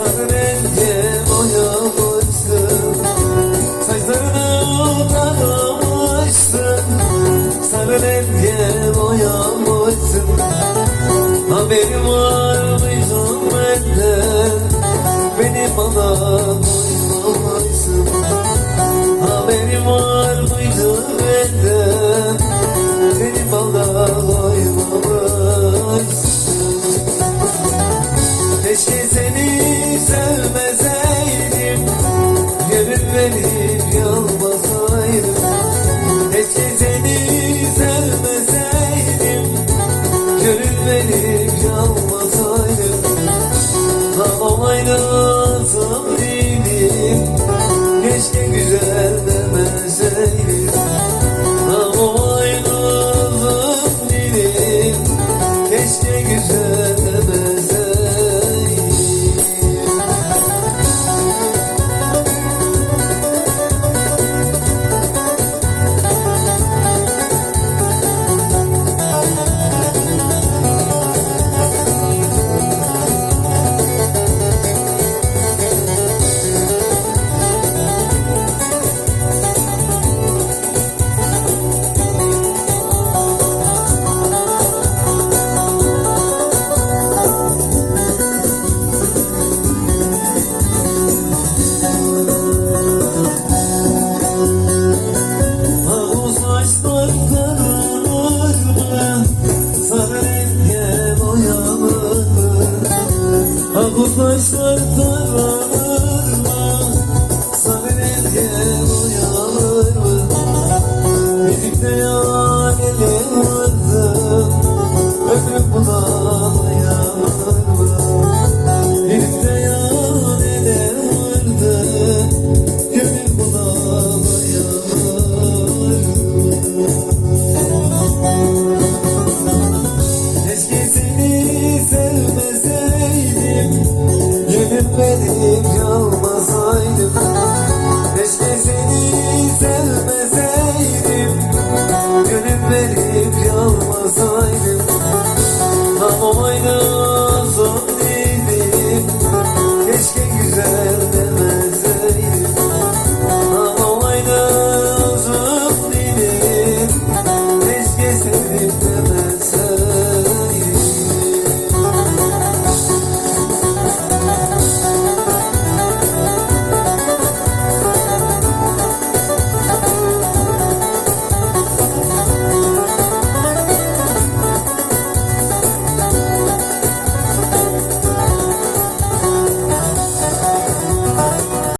Hasan Ence hayranım benim Keşke güzel